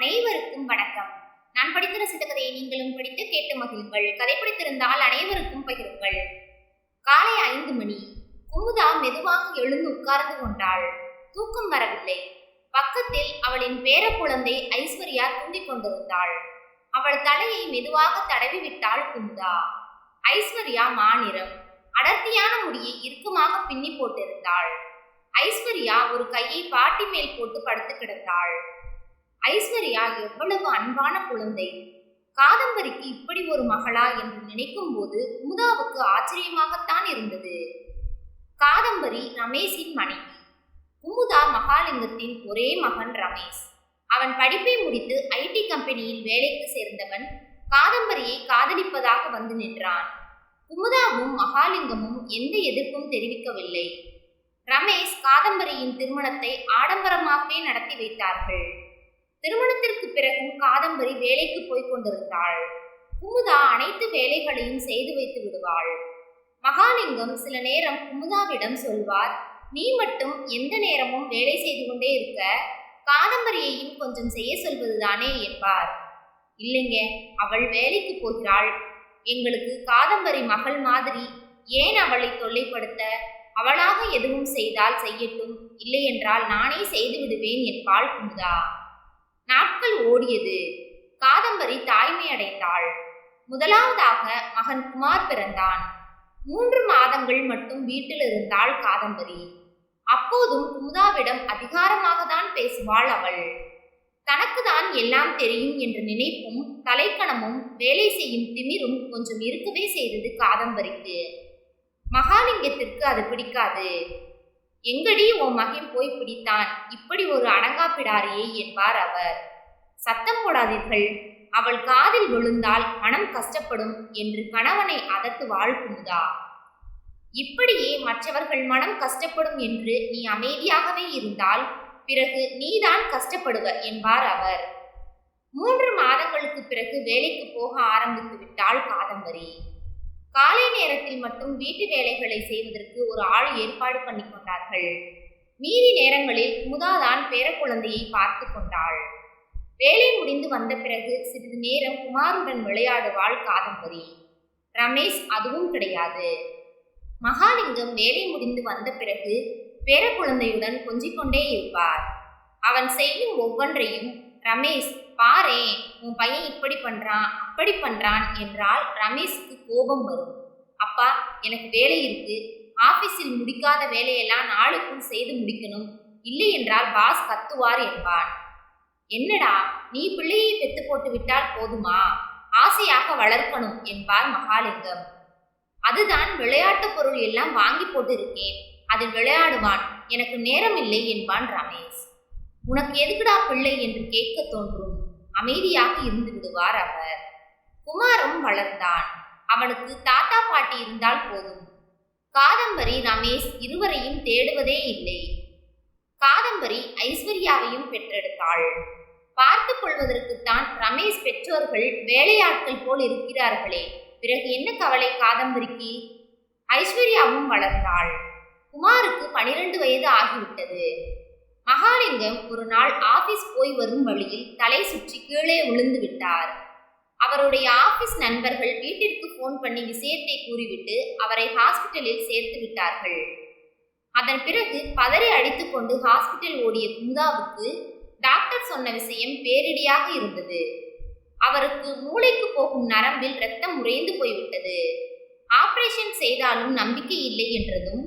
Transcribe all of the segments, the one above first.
அனைவருக்கும் வணக்கம். நான் படித்த ரசித்த கதையை நீங்களும் படித்து கேட்டு மகிழுங்கள். கதை பிடித்திருந்தால் அனைவருக்கும் பகிருங்கள். காலை ஐந்து மணி. குமுதா மெதுவாக எழுந்து உட்கார்ந்து கொண்டாள். தூக்கம் வரவில்லை. பக்கத்தில் அவளின் பேர குழந்தை ஐஸ்வர்யா தூங்கிக் கொண்டிருந்தாள். அவள் தலையை மெதுவாக தடவி விட்டாள் குமுதா. ஐஸ்வர்யா மாநிறம். அடர்த்தியான முடியை இறுக்கமாக பின்னி போட்டிருந்தாள். ஐஸ்வர்யா ஒரு கையை பாட்டி மேல் போட்டு படுத்து கிடந்தாள். ஐஸ்வர்யா எவ்வளவு அன்பான குழந்தை. காதம்பரிக்கு இப்படி ஒரு மகளா என்று நினைக்கும் போது குமுதாவுக்கு ஆச்சரியமாகத்தான் இருந்தது. காதம்பரி ரமேஷின் மனைவி. குமுதா மகாலிங்கத்தின் ஒரே மகன் ரமேஷ். அவன் படிப்பை முடித்து ஐடி கம்பெனியில் வேலைக்கு சேர்ந்தவன் காதம்பரியை காதலிப்பதாக வந்து நின்றான். குமுதாவும் மகாலிங்கமும் எந்த எதிர்ப்பும் தெரிவிக்கவில்லை. ரமேஷ் காதம்பரியின் திருமணத்தை ஆடம்பரமாகவே நடத்தி வைத்தார்கள். திருமணத்திற்கு பிறகும் காதம்பரி வேலைக்கு போய்க் கொண்டிருந்தாள். குமுதா அனைத்து வேலைகளையும் செய்து வைத்து விடுவாள். மகாலிங்கம் சில நேரம் குமுதாவிடம் சொல்வார் நீ மட்டும் எந்த நேரமும் வேலை செய்து கொண்டே இருக்க காதம்பரியையும் கொஞ்சம் செய்ய சொல்வதுதானே என்பார். இல்லைங்க அவள் வேலைக்கு போகிறாள். எங்களுக்கு காதம்பரி மகள் மாதிரி ஏன் அவளை தொல்லைப்படுத்த? அவளாக எதுவும் செய்தால் செய்யட்டும். இல்லையென்றால் நானே செய்து விடுவேன் என்பாள் குமுதா. நாட்கள் ஓடியது. காதம்பரி தாய்மையடைந்தாள். முதலாவதாக மகன் குமார் பிறந்தான். மூன்று மாதங்கள் மட்டும் வீட்டில் இருந்தாள் காதம்பரி. அப்போதும் குமுதாவிடம் அதிகாரமாக தான் பேசுவாள் அவள். தனக்கு தான் எல்லாம் தெரியும் என்ற நினைப்பும் தலைக்கணமும் வேலை செய்யும் திமிரும் கொஞ்சம் இருக்கவே செய்தது காதம்பரிக்கு. மகாலிங்கத்திற்கு அது பிடிக்காது. எங்கடி உன் மகன் போய் பிடித்தான்? இப்படி ஒரு அடங்காப்பிடாரியை என்பார் அவர். சத்தம் போடாதீர்கள். அவள் காதில் விழுந்தால் மனம் கஷ்டப்படும் என்று கணவனை அதட்டுவாள் குமுதா இப்படியே மற்றவர்கள் மனம் கஷ்டப்படும் என்று நீ அமைதியாகவே இருந்தால் பிறகு நீதான் கஷ்டப்படுவ என்பார் அவர். மூன்று மாதங்களுக்கு பிறகு வேலைக்கு போக ஆரம்பித்து விட்டாள் காதம்பரி. காலை நேரத்தில் மட்டும் வீட்டு வேலைகளை செய்வதற்கு ஒரு ஆள் ஏற்பாடு பண்ணி கொண்டார்கள். மீதி நேரங்களில் குமுதாதான் பேரக்குழந்தையை பார்த்து கொண்டாள். வேலை முடிந்து வந்த பிறகு சிறிது நேரம் குமாருடன் விளையாடுவாள் காதம்பரி. ரமேஷ் அதுவும் கிடையாது. மகாலிங்கம் வேலை முடிந்து வந்த பிறகு பேரக்குழந்தையுடன் கொஞ்சிக் கொண்டே இருப்பார். அவன் செய்யும் ஒவ்வொன்றையும் ரமேஷ் பாரே உன் பையன் இப்படி பண்றான் அப்படி பண்றான் என்றால் ரமேஷுக்கு கோபம் வரும். அப்பா எனக்கு வேலை இருக்கு. ஆபீஸில் முடிக்காத வேலையெல்லாம் நாளுக்குள் செய்து முடிக்கணும். இல்லை என்றால் பாஸ் கத்துவார் என்பான். என்னடா நீ பிள்ளையை பெத்து போட்டு விட்டால் போதுமா? ஆசையாக வளர்க்கணும் என்பார் மகாலிங்கம். அதுதான் விளையாட்டு பொருள் எல்லாம் வாங்கி போட்டு இருக்கேன் அதில் விளையாடுவான். எனக்கு நேரம் இல்லை என்பான் ரமேஷ். உனக்கு எதுக்குடா பிள்ளை என்று கேட்க தோன்றும்? அமைதியாக இருந்து விடுவார் அவர். குமாரும் வளர்ந்தான். அவனுக்கு தாத்தா பாட்டி இருந்தால் போதும். காதம்பரி ரமேஷ் இருவரையும் தேடுவதே இல்லை. காதம்பரி ஐஸ்வர்யாவையும் பெற்றெடுத்தாள். பார்த்து கொள்வதற்குத்தான் ரமேஷ் பெற்றோர்கள் வேலையாட்கள் போல் இருக்கிறார்களே. பிறகு என்ன கவலை காதம்பரிக்கு? ஐஸ்வர்யாவும் வளர்ந்தாள். குமாருக்கு பனிரெண்டு வயது ஆகிவிட்டது. மகாலிங்கம் ஒரு நாள் ஆபீஸ் போய் வரும் வழியில் தலை சுற்றி கீழே விழுந்து விட்டார். அவருடைய ஆபீஸ் நண்பர்கள் வீட்டிற்கு போன் பண்ணி விஷயத்தை கூறிவிட்டு அவரை ஹாஸ்பிட்டலில் சேர்த்து விட்டார்கள். அதன் பிறகு பதறி அடித்துக்கொண்டு ஹாஸ்பிட்டல் ஓடிய குந்தாவுக்கு டாக்டர் சொன்ன விஷயம் பேரிடியாக இருந்தது. அவருக்கு மூளைக்கு போகும் நரம்பில் ரத்தம் உறைந்து போய்விட்டது. ஆபரேஷன் செய்தாலும் நம்பிக்கை இல்லை என்றதும்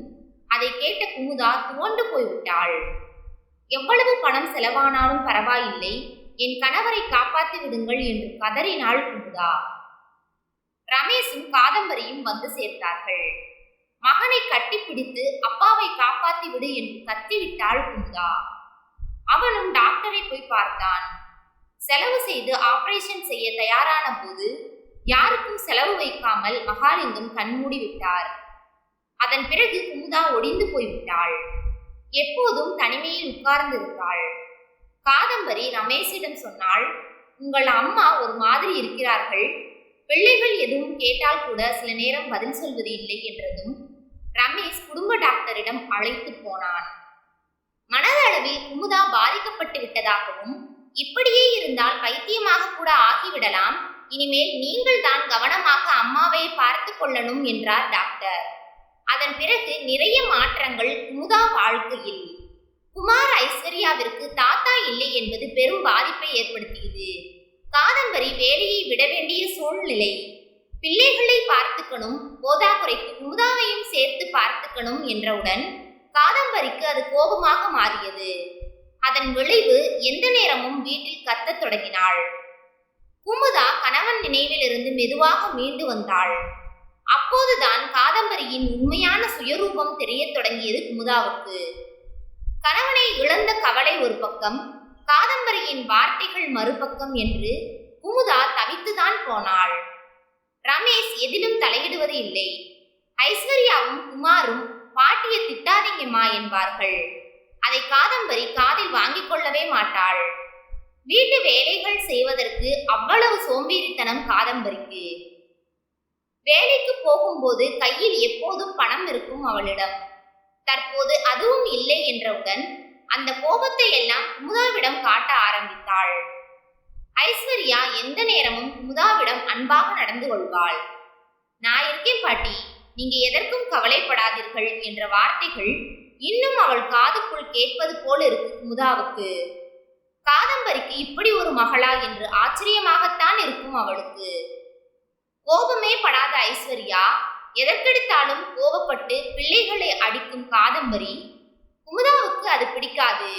அதை கேட்ட குமுதா துவண்டு போய்விட்டாள். எவ்வளவு பணம் செலவானாலும் பரவாயில்லை. என் கணவரை காப்பாற்றி விடுங்கள் என்று கதறினாள் குமுதா. ரமேஷும் காதம்பரியும் வந்து சேர்த்தார்கள். மகனை கட்டிப்பிடித்து அப்பாவை காப்பாத்தி விடு என்று கத்திவிட்டாள் குமுதா. அவனும் டாக்டரை போய் பார்த்தான். செலவு செய்து ஆபரேஷன் செய்ய தயாரான போது யாருக்கும் செலவு வைக்காமல் மகாலிங்கம் கண்மூடி விட்டார் அதன் பிறகு குமுதா ஒடிந்து போய்விட்டாள். எப்போதும் தனிமையில் உட்கார்ந்திருந்தாள் காதம்பரி ரமேஷிடம் சொன்னாள் உங்கள் அம்மா ஒரு மாதிரி இருக்கிறார்கள். பிள்ளைகள் எதுவும் கேட்டால் கூட சில நேரம் பதில் சொல்வது இல்லை என்றதும் ரமேஷ் குடும்ப டாக்டரிடம் அழைத்து போனான். மனதளவில் குமுதா பாதிக்கப்பட்டு விட்டதாகவும் இப்படியே இருந்தால் பைத்தியமாக கூட ஆகிவிடலாம். இனிமேல் நீங்கள் தான் கவனமாக அம்மாவை பார்த்து கொள்ளணும் என்றார் டாக்டர். அதன் பிறகு நிறைய மாற்றங்கள் குமுதா வாழ்க்கையில் குமார் ஐஸ்வர்யாவிற்கு தாத்தா இல்லை என்பது பெரும் பாதிப்பை ஏற்படுத்தியது. காதம்பரி வேலையை விட வேண்டிய சூழ்நிலை. பிள்ளைகளை பார்த்துக்கணும் போதாக்குறைக்கு குமுதாவையும் சேர்த்து பார்த்துக்கணும் என்றவுடன் காதம்பரிக்கு அது கோபமாக மாறியது. அதன் விளைவு எந்த நேரமும் வீட்டில் கத்தத் தொடங்கினாள். குமுதா கணவன் நினைவிலிருந்து மெதுவாக மீண்டு வந்தாள். அப்போதுதான் காதம்பரியின் உண்மையான சுயரூபம் தெரியத் தொடங்கியது குமுதாவுக்கு. கணவனை இழந்த கவலை ஒரு பக்கம் காதம்பரியின் வார்த்தைகள் மறுபக்கம் என்று குமுதா தவித்துதான் போனாள். ரமேஷ் எதிலும் தலையிடுவது இல்லை. ஐஸ்வர்யாவும் குமாரும் பாட்டியை திட்டாதீங்கம்மா என்பார்கள். அதை காதம்பரி காதில் வாங்கிக் கொள்ளவே மாட்டாள். வீட்டு வேலைகள் செய்வதற்கு அவ்வளவு சோம்பேறித்தனம் காதம்பரிக்கு. வேலைக்கு போகும்போது கையில் எப்போதும் பணம் இருக்கும் அவளிடம். தற்போது அதுவும் இல்லை என்றவுடன் அந்த கோபத்தை எல்லாம் குமுதாவிடம் காட்ட ஆரம்பித்தாள். ஐஸ்வர்யா எந்த நேரமும் குமுதாவிடம் அன்பாக நடந்து கொள்வாள். நான் இருக்கேன் பாட்டி நீங்க எதற்கும் கவலைப்படாதீர்கள் என்ற வார்த்தைகள் இன்னும் அவள் காதுக்குள் கேட்பது போல இருக்கு குமுதாவுக்கு காதம்பரிக்கு இப்படி ஒரு மகளா? என்று ஆச்சரியமாகத்தான் இருக்கும் அவளுக்கு. கோபமே படாத ஐஸ்வர்யா எதற்கெடுத்தாலும் கோபப்பட்டு பிள்ளைகளை அடிக்கும் காதம்பரி. குமுதாவுக்கு அது பிடிக்காது.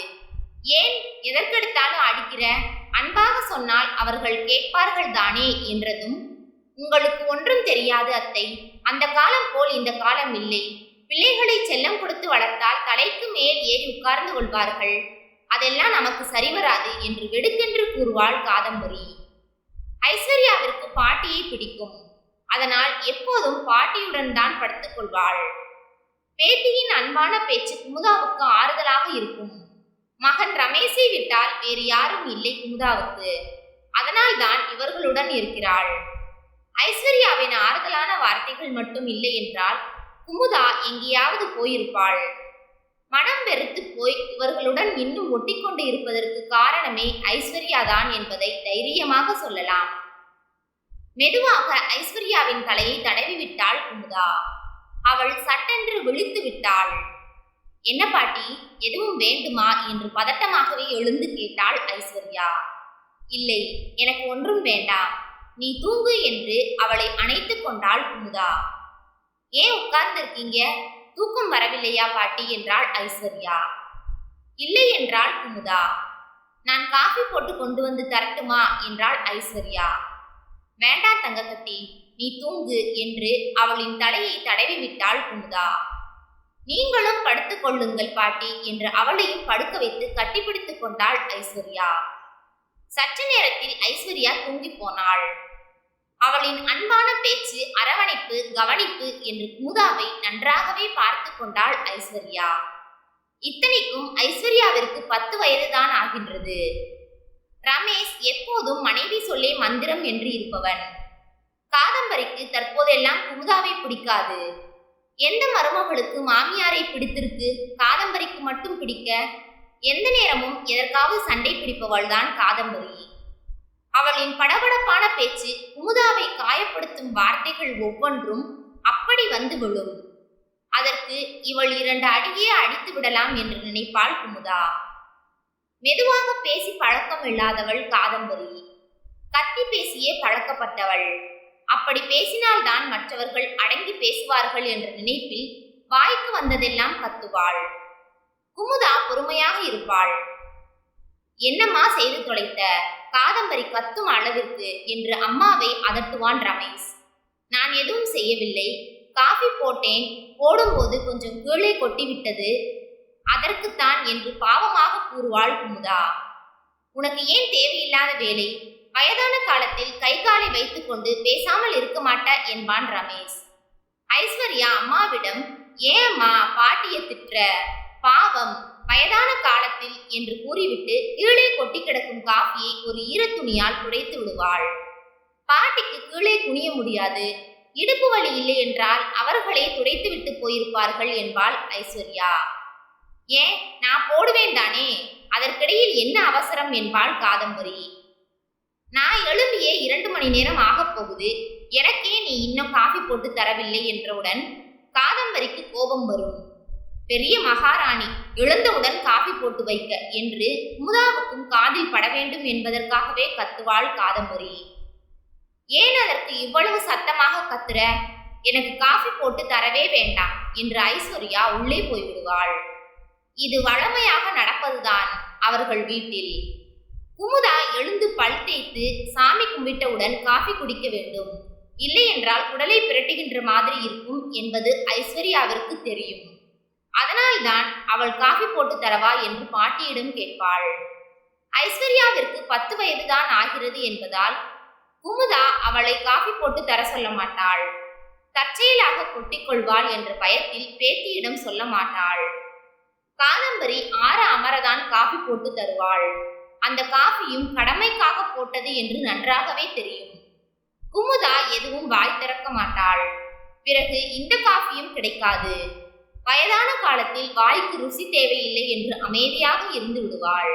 ஏன் எதற்கெடுத்தாலும் அடிக்கிற? அன்பாக சொன்னால் அவர்கள் கேட்பார்கள் தானே என்றதும் உங்களுக்கு ஒன்றும் தெரியாது அத்தை. அந்த காலம் போல் இந்த காலம் இல்லை. பிள்ளைகளை செல்லம் கொடுத்து வளர்த்தால் தலைக்கு மேல் ஏறி உட்கார்ந்து கொள்வார்கள். அதெல்லாம் நமக்கு சரிவராது என்று வெடுக்கென்று கூறுவாள் காதம்பரி. ஐஸ்வர்யாவிற்கு பாட்டியை பிடிக்கும். அதனால் எப்போதும் பாட்டியுடன் தான் படுத்துக் கொள்வாள். பேத்தியின் அன்பான பேச்சு குமுதாவுக்கு ஆறுதலாக இருக்கும். மகன் ரமேஷை விட்டால் வேறு யாரும் இல்லை குமுதாவுக்கு. அதனால் தான் இவர்களுடன் இருக்கிறாள். ஐஸ்வர்யாவின் ஆறுதலான வார்த்தைகள் மட்டும் இல்லை என்றால் குமுதா எங்கேயாவது போயிருப்பாள். மனம் வெறுத்து போய் இவர்களுடன் இன்னும் ஒட்டிக்கொண்டு இருப்பதற்கு காரணமே ஐஸ்வர்யா தான் என்பதை தைரியமாக சொல்லலாம். மெதுவாக ஐஸ்வர்யாவின் தலையை தடவி விட்டாள் குமுதா அவள் சட்டென்று விழித்து விட்டாள். என்ன பாட்டி எதுவும் வேண்டுமா? என்று பதட்டமாகவே எழுந்து கேட்டாள் ஐஸ்வர்யா. இல்லை எனக்கு ஒன்றும் வேண்டாம். நீ தூங்கு என்று அவளை அணைத்து கொண்டாள் குமுதா ஏன் உட்கார்ந்திருக்கீங்க? தூக்கம் வரவில்லையா பாட்டி என்றாள் ஐஸ்வர்யா. இல்லை என்றாள் குமுதா. நான் காஃபி போட்டு கொண்டு வந்து தரட்டுமா என்றாள் ஐஸ்வர்யா. வேண்டாம் தங்கக்கத்தி நீ தூங்கு என்று அவளின் தலையை தடவி விட்டாள் குமுதா. நீங்களும் படுத்துக் கொள்ளுங்கள் பாட்டி என்று அவளையும் படுக்க வைத்து கட்டிப்பிடித்துக் கொண்டாள் ஐஸ்வர்யா. சற்று நேரத்தில் ஐஸ்வர்யா தூங்கி போனாள். அவளின் அன்பான பேச்சு அரவணைப்பு கவனிப்பு என்று மூதாவை நன்றாகவே பார்த்து கொண்டாள் ஐஸ்வர்யா. இத்தனைக்கும் ஐஸ்வர்யாவிற்கு பத்து வயதுதான் ஆகின்றது. ரமேஷ் எப்போதும் மனைவி சொல்லே மந்திரம் என்று இருப்பவன். காதம்பரிக்கு தற்போதெல்லாம் குமுதாவை பிடிக்காது. எந்த மருமகளுக்கு மாமியாரை பிடித்திருக்கு காதம்பரிக்கு மட்டும் பிடிக்க? எந்த நேரமும் எதற்காவது சண்டை பிடிப்பவள் தான் காதம்பரி. அவளின் படபடப்பான பேச்சு குமுதாவை காயப்படுத்தும் வார்த்தைகள் ஒவ்வொன்றும் அப்படி வந்து விழும் அதற்கு இவள் இரண்டு அடியே அடித்து விடலாம் என்று நினைப்பாள் குமுதா. மெதுவாக பேசி பழக்கம் இல்லாதவள் காதம்பரி. கத்தி பேசியே பழக்கப்பட்டவள். அப்படி பேசினால்தான் மற்றவர்கள் அடங்கி பேசுவார்கள் என்ற நினைப்பில் வாய்க்கு வந்ததெல்லாம் கத்துவாள். குமுதா பொறுமையாக இருப்பாள். என்னம்மா செய்து தொலைத்த? காதம்பரி கத்தும் அளவிற்கு என்று அம்மாவை அதட்டுவான் ரமேஷ். நான் எதுவும் செய்யவில்லை. காஃபி போட்டேன். போடும்போது கொஞ்சம் கீழே கொட்டிவிட்டது. அதற்குத்தான் என்று பாவமாக கூறுவாள் குமுதா. உனக்கு ஏன் தேவையில்லாத வேலை? வயதான காலத்தில் கை காலை வைத்துக்கொண்டு பேசாமல் இருக்க மாட்ட என்பான் ரமேஷ். ஐஸ்வர்யா அம்மாவிடம் ஏம்மா பாட்டிய திட்டுற? பாவம். வயதான காலத்தில் என்று கூறிவிட்டு கீழே கொட்டி கிடக்கும் காஃபியை ஒரு ஈரத்துணியால் துடைத்து விடுவாள். பாட்டிக்கு கீழே குனிய முடியாது. இடுப்பு வலி இல்லை என்றால் அவர்களே துடைத்து விட்டு போயிருப்பார்கள் என்பாள் ஐஸ்வர்யா. ஏன் நான் போடுவேன் தானே? அதற்கிடையில் என்ன அவசரம்? என்பாள் காதம்பரி. நான் எழும்பியே இரண்டு மணி நேரம் ஆகப் போகுது. எனக்கே நீ இன்னும் காஃபி போட்டு தரவில்லை என்றவுடன் காதம்பரிக்கு கோபம் வரும். பெரிய மகாராணி எழுந்தவுடன் காஃபி போட்டு வைக்க என்று குமுதாவுக்கும் காதில் பட வேண்டும் என்பதற்காகவே கத்துவாள் காதம்பரி. ஏன் அதற்கு இவ்வளவு சத்தமாக கத்துற? எனக்கு காஃபி போட்டு தரவே வேண்டாம் என்று ஐஸ்வர்யா உள்ளே போய்விடுவாள். இது வழமையாக நடப்பதுதான் அவர்கள் வீட்டில். குமுதா எழுந்து பல் தேய்த்து சாமி கும்பிட்டவுடன் காஃபி குடிக்க வேண்டும். இல்லை என்றால் உடலை பிரட்டுகின்ற மாதிரி இருக்கும் என்பது ஐஸ்வர்யாவிற்கு தெரியும். அதனால்தான் அவள் காஃபி போட்டு தரவா என்று பாட்டியிடம் கேட்பாள். ஐஸ்வர்யாவிற்கு பத்து வயதுதான் ஆகிறது என்பதால் குமுதா அவளை காஃபி போட்டு தர சொல்ல மாட்டாள். தற்செயலாக கொட்டிக்கொள்வாள் என்ற பயத்தில் பேத்தியிடம் சொல்ல மாட்டாள். காதம்பரி ஆற அமரதான் காஃபி போட்டு தருவாள். அந்த காஃபியும் கடமைக்காக போட்டது என்று நன்றாகவே தெரியும். குமுதா எதுவும் வாய் திறக்க மாட்டாள். பிறகு இந்த காஃபியும் கிடைக்காது. வயதான காலத்தில் வாய்க்கு ருசி தேவையில்லை என்று அமைதியாக இருந்து விடுவாள்.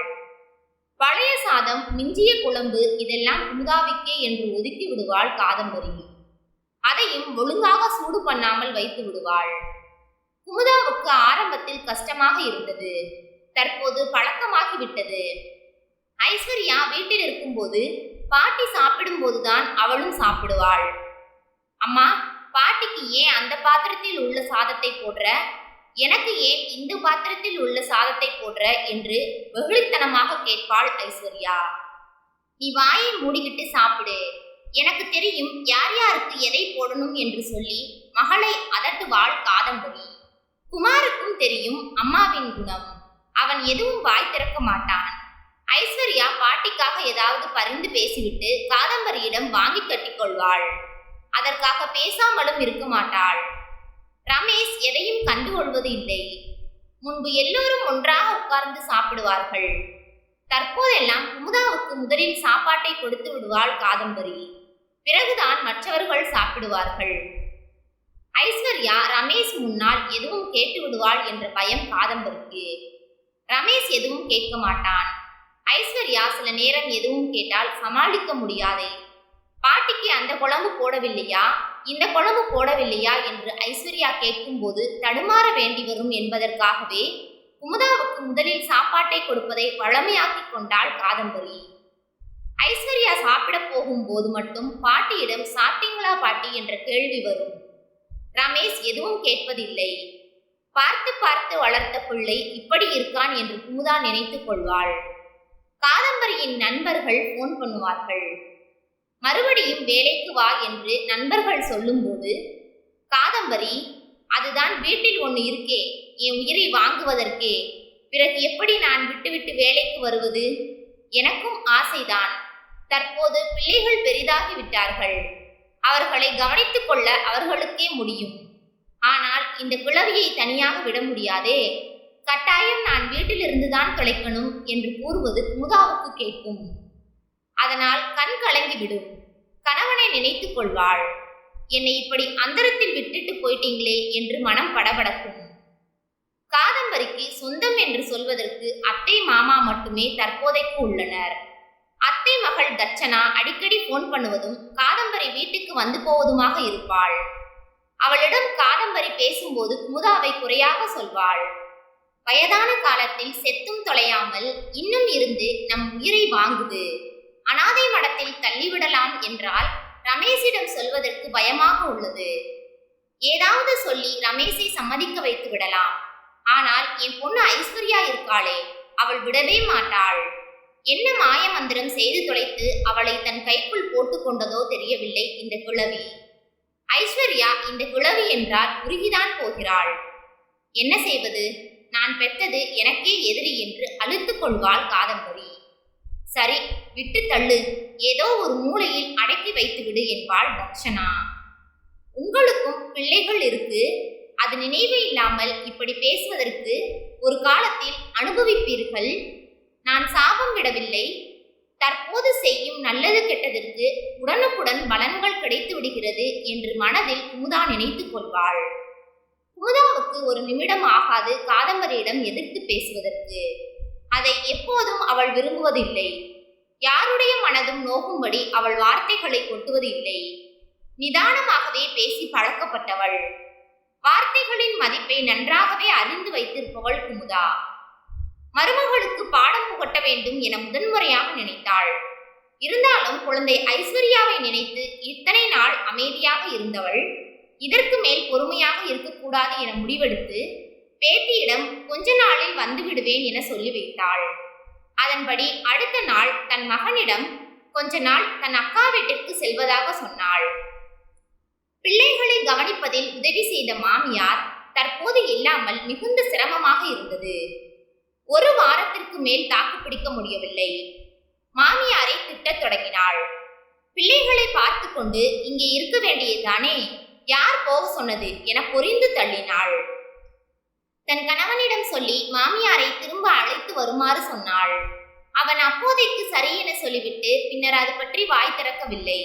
பழைய சாதம் மிஞ்சிய குழம்பு இதெல்லாம் குமுதாவுக்கே என்று ஒதுக்கி விடுவாள் காதம்பரி. அதையும் ஒழுங்காக சூடு பண்ணாமல் வைத்து விடுவாள். குமுதாவுக்கு ஆரம்பத்தில் கஷ்டமாக இருந்தது. தற்போது பழக்கமாகிவிட்டது ஐஸ்வர்யா வீட்டில் இருக்கும்போது பாட்டி சாப்பிடும் போதுதான் அவளும் சாப்பிடுவாள். அம்மா பாட்டிக்கு ஏன் அந்த பாத்திரத்தில் உள்ள சாதத்தை போடுற? எனக்கு ஏன் இந்த பாத்திரத்தில் உள்ள சாதத்தை போடுற? என்று வெகுளித்தனமாக கேட்பாள் ஐஸ்வர்யா. நீ வாயை மூடிக்கிட்டு சாப்பிடு. எனக்கு தெரியும் யார் யாருக்கு எதை போடணும் என்று சொல்லி மகளை அதட்டுவாள் காதம்பரி குமாருக்கும் தெரியும் அம்மாவின் குணம். அவன் எதுவும் வாய் திறக்க மாட்டான். ஐஸ்வர்யா பாட்டிக்காக ஏதாவது பரிந்து பேசிவிட்டு காதம்பரியிடம் வாங்கி கட்டிக்கொள்வாள். அதற்காக பேசாமலும் இருக்க மாட்டாள். ரமேஷ் எதையும் கண்டுகொள்வது இல்லை. முன்பு எல்லோரும் ஒன்றாக உட்கார்ந்து சாப்பிடுவார்கள். தற்போதெல்லாம் குமுதாவுக்கு முதலில் சாப்பாட்டை கொடுத்து விடுவாள் காதம்பரி. பிறகுதான் மற்றவர்கள் சாப்பிடுவார்கள். ஐஸ்வர்யா ரமேஷ் முன்னால் எதுவும் கேட்டு விடுவாள் என்ற பயம் காதம்பரிக்கு. ரமேஷ் எதுவும் கேட்க மாட்டான். ஐஸ்வர்யா சில நேரம் எதுவும் கேட்டால் சமாளிக்க முடியாதே. பாட்டிக்கு அந்த குழம்பு போடவில்லையா? இந்த குழம்பு போடவில்லையா என்று ஐஸ்வர்யா கேட்கும்போது தடுமாற வேண்டி வரும் என்பதற்காகவே குமுதாவுக்கு முதலில் சாப்பாட்டை கொடுப்பதை வழமையாக்கிக் கொண்டாள் காதம்பரி. ஐஸ்வர்யா சாப்பிட போகும்போது மட்டும் பாட்டியிடம் சாப்பிட்டீங்களா பாட்டி என்ற கேள்வி வரும். ரமேஷ் எதுவும் கேட்பதில்லை. பார்த்து பார்த்து வளர்த்த பிள்ளை இப்படி இருக்கான் என்று குமுதா நினைத்துக் கொள்வாள். காதம்பரியின் நண்பர்கள் போன் பண்ணுவார்கள். மறுபடியும் வேலைக்கு வா என்று நண்பர்கள் சொல்லும்போது காதம்பரி அதுதான் வீட்டில் ஒன்று இருக்கே என் உயிரை வாங்குவதற்கே. பிறகு எப்படி நான் விட்டுவிட்டு வேலைக்கு வருவது? எனக்கும் ஆசைதான். தற்போது பிள்ளைகள் பெரிதாகி விட்டார்கள். அவர்களை கவனித்துக் கொள்ள அவர்களுக்கே முடியும். ஆனால் இந்த குழவியை தனியாக விட முடியாதே. கட்டாயம் நான் வீட்டிலிருந்துதான் தொலைக்கணும் என்று கூறுவது குமுதாவுக்கு கேட்கும். அதனால் கண் கலங்கிவிடும் கணவனை நினைத்துக் கொள்வாள். என்னை இப்படி அந்தரத்தில் விட்டுட்டு போயிட்டீங்களே என்று மனம் படபடக்கும். காதம்பரிக்கு சொந்தம் என்று சொல்வதற்கு அத்தை மாமா மட்டுமே தற்போதைக்கு உள்ளனர். அத்தை மகள் தட்சணா அடிக்கடி போன் பண்ணுவதும் காதம்பரி வீட்டுக்கு வந்து போவதுமாக இருப்பாள். அவளிடம் காதம்பரி பேசும்போது குமுதாவை குறையாக சொல்வாள். வயதான காலத்தில் செத்தும் தொலையாமல் இன்னும் இருந்து நம் உயிரை வாங்குது. அனாதை மடத்தில் தள்ளிவிடலாம் என்றால் ரமேஷிடம் சொல்வதற்கு பயமாக உள்ளது. ஏதாவது சொல்லி ரமேஷை சம்மதிக்க வைத்து விடலாம். ஆனால் என் பொண்ணு ஐஸ்வர்யா இருக்காளே அவள் விடவே மாட்டாள். என்ன மாய மந்திரம் செய்து தொலைத்து அவளை தன் கைக்குள் போட்டு கொண்டதோ தெரியவில்லை இந்த கிழவி. ஐஸ்வர்யா இந்த கிழவி என்றால் உருகிதான் போகிறாள். என்ன செய்வது? நான் பெற்றது எனக்கே எதிரி என்று அழுத்து கொள்வாள் காதம்பரி. சரி விட்டு தள்ளு. ஏதோ ஒரு மூலையில் அடக்கி வைத்து விடு என்பாள் தக்ஷனா. உங்களுக்கும் பிள்ளைகள் இருக்கு. அது நினைவு இல்லாமல் இப்படி பேசுவதற்கு ஒரு காலத்தில் அனுபவிப்பீர்கள். நான் சாபம் விடவில்லை. தற்போது செய்யும் நல்லது கெட்டதற்கு உடனுக்குடன் பலன்கள் கிடைத்து விடுகிறது என்று மனதில் குமுதா நினைத்துக் கொள்வாள். குமுதாவுக்கு ஒரு நிமிடம் ஆகாது காதம்பரியிடம் எதிர்த்து பேசுவதற்கு. அதை எப்போதும் அவள் விரும்புவதில்லை. யாருடைய மனதும் நோகும்படி அவள் வார்த்தைகளை கொட்டுவது இல்லை நிதானமாகவே பேசி பழக்கப்பட்டவள். வார்த்தைகளின் மதிப்பை நன்றாகவே அறிந்து வைத்திருப்பவள் குமுதா. மருமகளுக்கு பாடம் புகட்ட வேண்டும் என முதன்முறையாக நினைத்தாள். இருந்தாலும் குழந்தை ஐஸ்வர்யாவை நினைத்து இத்தனை நாள் அமைதியாக இருந்தவள் இதற்கு மேல் பொறுமையாக இருக்கக்கூடாது என முடிவெடுத்து பேத்தியிடம் கொஞ்ச நாளில் வந்து விடுவேன் என சொல்லி வைத்தாள் அதன்படி அடுத்த நாள் தன் மகனிடம் கொஞ்ச நாள் தன் அக்கா வீட்டிற்கு செல்வதாக சொன்னாள். பிள்ளைகளை கவனிப்பதில் உதவி செய்த மாமியார் தற்போது இல்லாமல் மிகுந்த சிரமமாக இருந்தது. ஒரு வாரத்திற்கு மேல் தாக்கு பிடிக்க முடியவில்லை. மாமியாரை திட்டத் தொடங்கினாள். பிள்ளைகளை பார்த்து கொண்டு இங்கே இருக்க வேண்டியதுதானே? யார் போக சொன்னது? என பொறிந்து தள்ளினாள். தன் கணவனிடம் சொல்லி மாமியாரை திரும்ப அழைத்து வருமாறு சொன்னாள். அவன் அப்போதைக்கு சரி என சொல்லிவிட்டு பின்னர் அது பற்றி வாய் திறக்கவில்லை.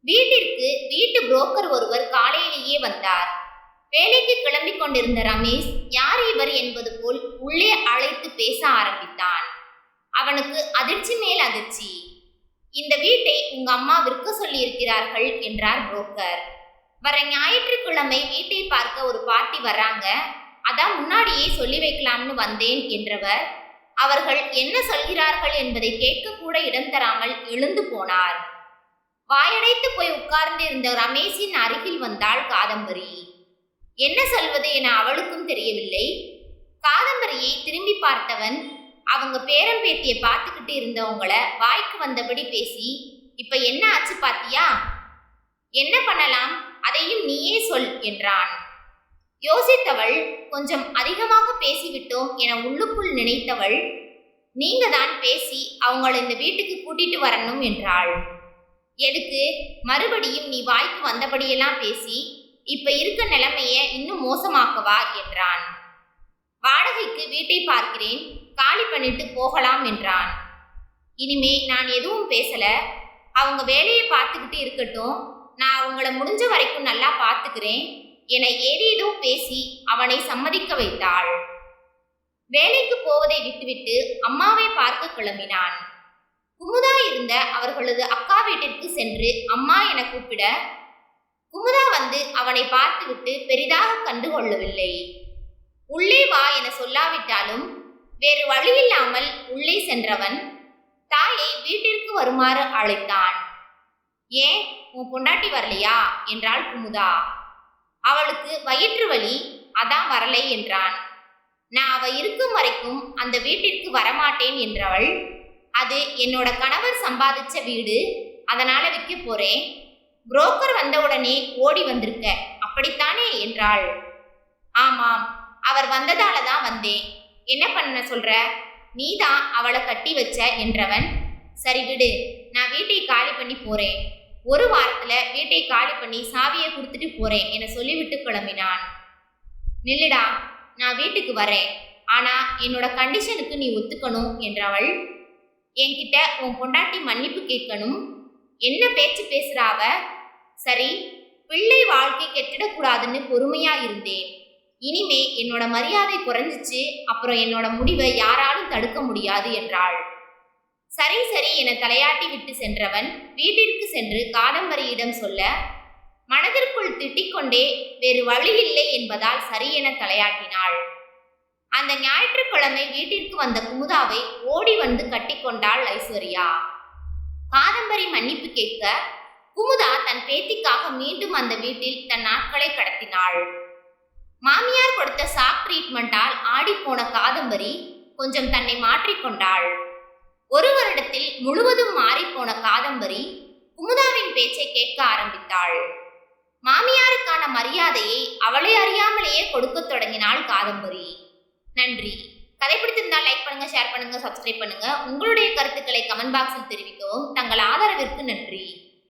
வீட்டிற்கு வீட்டு புரோக்கர் ஒருவர் காலையிலேயே வந்தார். வேலைக்கு கிளம்பிக் கொண்டிருந்த ரமேஷ் யார் இவர்? என்பது போல் உள்ளே அழைத்து பேச ஆரம்பித்தான். அவனுக்கு அதிர்ச்சி மேல் அதிர்ச்சி. இந்த வீட்டை உங்க அம்மா விற்க சொல்லியிருக்கிறார்கள் என்றார் புரோக்கர். வர ஞாயிற்றுக்கிழமை வீட்டை பார்க்க ஒரு பார்ட்டி வர்றாங்க அதான் முன்னாடியே சொல்லி வைக்கலாம்னு வந்தேன் என்றவர். அவர்கள் என்ன சொல்கிறார்கள் என்பதை கேட்கக்கூட இடம் தராமல் எழுந்து போனார். வாயடைத்து போய் உட்கார்ந்திருந்த ரமேஷின் அருகில் வந்தாள் காதம்பரி. என்ன சொல்வது என அவளுக்கும் தெரியவில்லை. காதம்பரியை திரும்பி பார்த்தவன் அவங்க பேரம் பேத்திய பார்த்துக்கிட்டு இருந்தவங்கள வாய்க்கு வந்தபடி பேசி இப்ப என்ன ஆச்சு பாத்தியா? என்ன பண்ணலாம்? அதையும் நீயே சொல் என்றான். யோசித்தவள் கொஞ்சம் அதிகமாக பேசிவிட்டோம் என உள்ளுக்குள் நினைத்தவள் நீங்க தான் பேசி அவங்கள இந்த வீட்டுக்கு கூட்டிட்டு வரணும் என்றாள். எதுக்கு? மறுபடியும் நீ வாய்க்கு வந்தபடியெல்லாம் பேசி இப்ப இருக்க நிலைமைய இன்னும் மோசமாக்கவா? என்றான். வாடகைக்கு வீட்டை பார்க்கிறேன் காலி பண்ணிட்டு போகலாம் என்றான். இனிமே நான் எதுவும் பேசல. அவங்க வேலையை பார்த்துக்கிட்டு இருக்கட்டும். நான் அவங்கள முடிஞ்ச வரைக்கும் நல்லா பார்த்துக்கிறேன். என ஏதேதோ பேசி அவனை சம்மதிக்க வைத்தாள். வேலைக்கு போவதை விட்டுவிட்டு அம்மாவை பார்க்க கிளம்பினான். குமுதா இருந்த அவர்களது அக்கா வீட்டிற்கு சென்று அம்மா என கூப்பிட குமுதா வந்து அவனை பார்த்துவிட்டு பெரிதாக கண்டுகொள்ளவில்லை உள்ளே வா என சொல்லாவிட்டாலும் வேறு வழியில்லாமல் உள்ளே சென்றவன் தாயை வீட்டிற்கு வருமாறு அழைத்தான். ஏன் உன் பொண்டாட்டி வரலையா? என்றாள் குமுதா. அவளுக்கு வயிற்று வலி அதான் வரலை என்றான். நான் அவ இருக்கும் வரைக்கும் அந்த வீட்டிற்கு வரமாட்டேன் என்றவள். அது என்னோட கணவர் சம்பாதிச்ச வீடு அதனால விற்க போறேன். புரோக்கர் வந்தவுடனே ஓடி வந்திருக்க அப்படித்தானே? என்றாள். ஆமாம் அவர் வந்ததால தான் வந்தேன். என்ன பண்ண சொல்ற? நீதான் அவளை கட்டி வச்ச என்றவன். சரி விடு நான் வீட்டை காலி பண்ணி போறேன். ஒரு வாரத்துல வீட்டை காலி பண்ணி சாவியை கொடுத்துட்டு போறேன் என சொல்லிவிட்டு கிளம்பினான். நில்லுடா நான் வீட்டுக்கு வரேன். ஆனா என்னோட கண்டிஷனுக்கு நீ ஒத்துக்கணும் என்றவள் என்கிட்ட உன் பொண்டாட்டி மன்னிப்பு கேட்கணும்? என்ன பேச்சு பேசுறாவ சரி பிள்ளை வாழ்க்கை கெட்டிடக்கூடாதுன்னு பொறுமையா இருந்தேன். இனிமே என்னோட மரியாதை குறைஞ்சிச்சு அப்புறம் என்னோட முடிவை யாராலும் தடுக்க முடியாது என்றாள். சரி சரி என தலையாட்டி விட்டு சென்றவன் வீட்டிற்கு சென்று காதம்பரியிடம் சொல்ல மனதிற்குள் திட்டிக்கொண்டே வேறு வழியில்லை என்பதால் சரி என தலையாட்டினாள். அந்த ஞாயிற்றுக்கிழமை வீட்டிற்கு வந்த குமுதாவை ஓடி வந்து கட்டிக்கொண்டாள் ஐஸ்வர்யா. காதம்பரி மன்னிப்பு கேட்க குமுதா தன் பேத்திக்காக மீண்டும் அந்த வீட்டில் தன் நாட்களை கடத்தினாள். மாமியார் கொடுத்த சாக் ட்ரீட்மெண்டால் ஆடிப்போன காதம்பரி கொஞ்சம் தன்னை மாற்றிக்கொண்டாள். ஒரு வருடத்தில் முழுவதும் மாறிப்போன காதம்பரி குமுதாவின் பேச்சை கேட்க ஆரம்பித்தாள். மாமியாருக்கான மரியாதையை அவளை அறியாமலேயே கொடுக்கத் தொடங்கினாள் காதம்பரி. நன்றி. கதை பிடித்திருந்தால் லைக் பண்ணுங்க ஷேர் பண்ணுங்க சப்ஸ்கிரைப் பண்ணுங்க. உங்களுடைய கருத்துக்களை கமெண்ட் பாக்ஸில் தெரிவிக்கவும் தங்கள் ஆதரவிற்கு நன்றி.